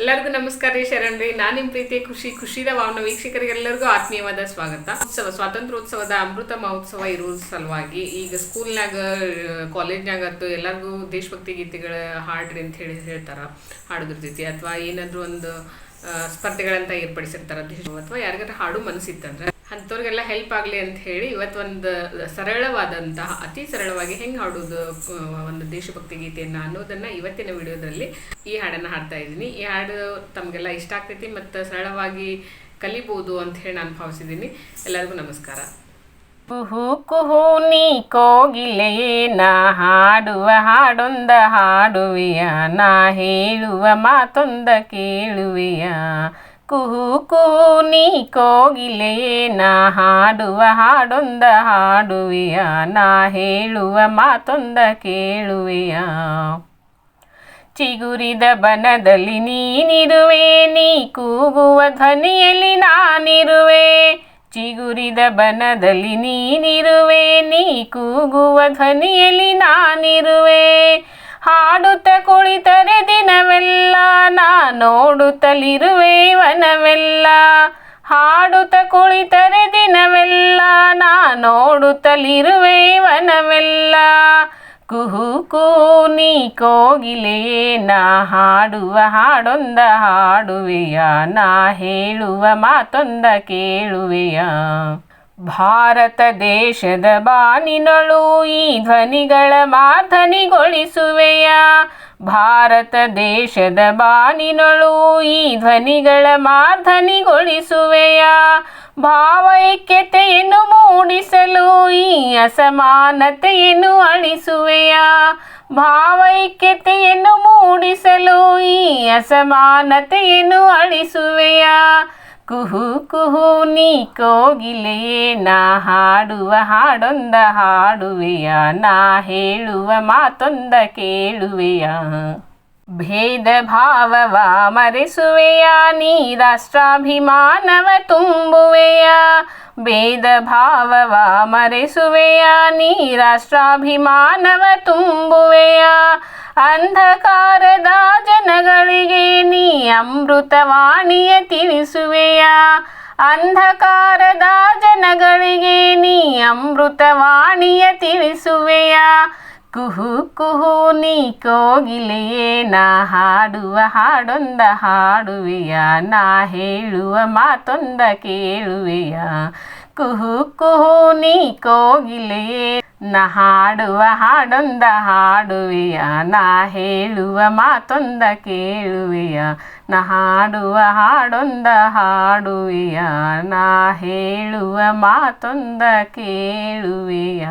ಎಲ್ಲರಿಗೂ ನಮಸ್ಕಾರ ರೀ ಶರಣ್ ರೀ. ನಾನು ನಿಮ್ಮ ಪ್ರೀತಿ, ಖುಷಿ, ಖುಷಿದ ವೀಕ್ಷಕರಿಗೆ ವೀಕ್ಷಕರಿಗೆಲ್ಲರಿಗೂ ಆತ್ಮೀಯವಾದ ಸ್ವಾಗತ. ಉತ್ಸವ, ಸ್ವಾತಂತ್ರ್ಯೋತ್ಸವದ ಅಮೃತ ಮಹೋತ್ಸವ ಇರುವ ಸಲುವಾಗಿ ಈಗ ಸ್ಕೂಲ್ನಾಗ ಕಾಲೇಜ್ನಾಗ ಅಂತೂ ಎಲ್ಲರಿಗೂ ದೇಶಭಕ್ತಿ ಗೀತೆಗಳ ಹಾಡ್ರಿ ಅಂತ ಹೇಳಿ ಹೇಳ್ತಾರೆ ಹಾಡೋದ್ರ ಜೊತೆ ಅಥವಾ ಏನಾದರೂ ಒಂದು ಸ್ಪರ್ಧೆಗಳಂತ ಏರ್ಪಡಿಸಿರ್ತಾರ ಅಥವಾ ಯಾರಿಗಾರ ಹಾಡು ಮನಸ್ಸಿತ್ತಂದ್ರೆ ಅಂಥವ್ರಿಗೆಲ್ಲ ಹೆಲ್ಪ್ ಆಗಲಿ ಅಂತ ಹೇಳಿ ಇವತ್ತು ಒಂದು ಸರಳವಾದಂತಹ, ಅತಿ ಸರಳವಾಗಿ ಹೆಂಗೆ ಹಾಡೋದು ಒಂದು ದೇಶಭಕ್ತಿ ಗೀತೆಯನ್ನು ಅನ್ನೋದನ್ನು ಇವತ್ತಿನ ವಿಡಿಯೋದಲ್ಲಿ ಈ ಹಾಡನ್ನು ಹಾಡ್ತಾ ಇದ್ದೀನಿ. ಈ ಹಾಡು ತಮಗೆಲ್ಲ ಇಷ್ಟ ಆಗ್ತೈತಿ ಮತ್ತು ಸರಳವಾಗಿ ಕಲಿಬೋದು ಅಂತ ಹೇಳಿ ನಾನು ಭಾವಿಸಿದ್ದೀನಿ. ಎಲ್ಲರಿಗೂ ನಮಸ್ಕಾರ. ಕುಹು ಕುಹು ನೀ ಕೋಗಿಲೆಯೇ, ನಾ ಹಾಡುವ ಹಾಡೊಂದ ಹಾಡುವಿಯ, ನಾ ಹೇಳುವ ಮಾತೊಂದ ಕೇಳುವೆಯ. ನೀ ಕೋಗಿಲೆಯೇ ನಾ ಹಾಡುವ ಹಾಡೊಂದ ಹಾಡುವೆಯ ನಾ ಹೇಳುವ ಮಾತೊಂದ ಕೇಳುವೆಯ ಚಿಗುರಿದ ಬನದಲ್ಲಿ ನೀನಿರುವೆ ನೀ ಕೂಗುವ ಧ್ವನಿಯಲ್ಲಿ ನಾನಿರುವೆ ಚಿಗುರಿದ ಬನದಲ್ಲಿ ನೀನಿರುವೆ ನೀ ಕೂಗುವ ಧ್ವನಿಯಲ್ಲಿ ನಾನಿರುವೆ ಹಾಡುತ್ತ ಕುಳಿತರೆ ದಿನವೆಲ್ಲ, ನಾ ನೋಡುತ್ತಲಿರುವೆ ವನವೆಲ್ಲ ಹಾಡುತ್ತ ಕುಳಿತರೆ ದಿನವೆಲ್ಲ, ನಾ ನೋಡುತ್ತಲಿರುವೆ ವನವೆಲ್ಲ ಕುಹು ಕೂ ನೀ ಕೋಗಿಲೆಯೇ ನಾ ಹಾಡುವ ಹಾಡೊಂದ ಹಾಡುವೆಯ, ನಾ ಹೇಳುವ ಮಾತೊಂದ ಕೇಳುವೆಯ. ಭಾರತ ದೇಶದ ಬಾನಿನಳು, ಈ ಧ್ವನಿಗಳ ಮಾಧನಿಗೊಳಿಸುವೆಯ. ಭಾರತ ದೇಶದ ಬಾನಿನಳು, ಈ ಧ್ವನಿಗಳ ಮಾಧನಿಗೊಳಿಸುವೆಯ. ಭಾವೈಕ್ಯತೆಯನ್ನು ಮೂಡಿಸಲು, ಈ ಅಸಮಾನತೆಯನ್ನು ಅಳಿಸುವೆಯ. ಭಾವೈಕ್ಯತೆಯನ್ನು ಮೂಡಿಸಲು, ಈ ಅಸಮಾನತೆಯನ್ನು ಅಳಿಸುವೆಯ. ಕುಹು ಕುಹು ನೀ ಕೋಗಿಲೆಯೇ ನಾ ಹಾಡುವ ಹಾಡೊಂದ ಹಾಡುವೆಯ, ನಾ ಹೇಳುವ ಮಾತೊಂದ ಕೇಳುವೆಯ. ಭೇದ ಭಾವವ ಮರೆಸುವೆಯ, ನೀ ರಾಷ್ಟ್ರಾಭಿಮಾನವ ತುಂಬುವೆಯ. ಭೇದ ಭಾವವ ಮರೆಸುವೆಯ, ನೀ ರಾಷ್ಟ್ರಾಭಿಮಾನವ ತುಂಬುವೆಯ. ಅಂಧಕಾರದ ಜನಗಳಿಗೆ ನೀ ಅಮೃತವಾಣಿಯ ತಿಳಿಸುವೆಯ. ಅಂಧಕಾರದ ಜನಗಳಿಗೆ ನೀ ಅಮೃತವಾಣಿಯ ತಿಳಿಸುವೆಯ. ಕುಹು ಕುಹು ನೀ ಕೋಗಿಲೆಯೇ, ನಾ ಹಾಡುವ ಹಾಡೊಂದ ಹಾಡುವೆಯ, ನಾ ಹೇಳುವ ಮಾತೊಂದ ಕೇಳುವೆಯ. ಕುಹು ಕುಹು ನೀ ಕೋಗಿಲೆಯೇ ನಾ ಹಾಡುವ ಹಾಡೊಂದ ಹಾಡುವೆಯ, ನಾ ಹೇಳುವ ಮಾತೊಂದ ಕೇಳುವೆಯ ನಾ ಹಾಡುವ ಹಾಡೊಂದ ಹಾಡುವೆಯ, ನಾ ಹೇಳುವ ಮಾತೊಂದ ಕೇಳುವೆಯ.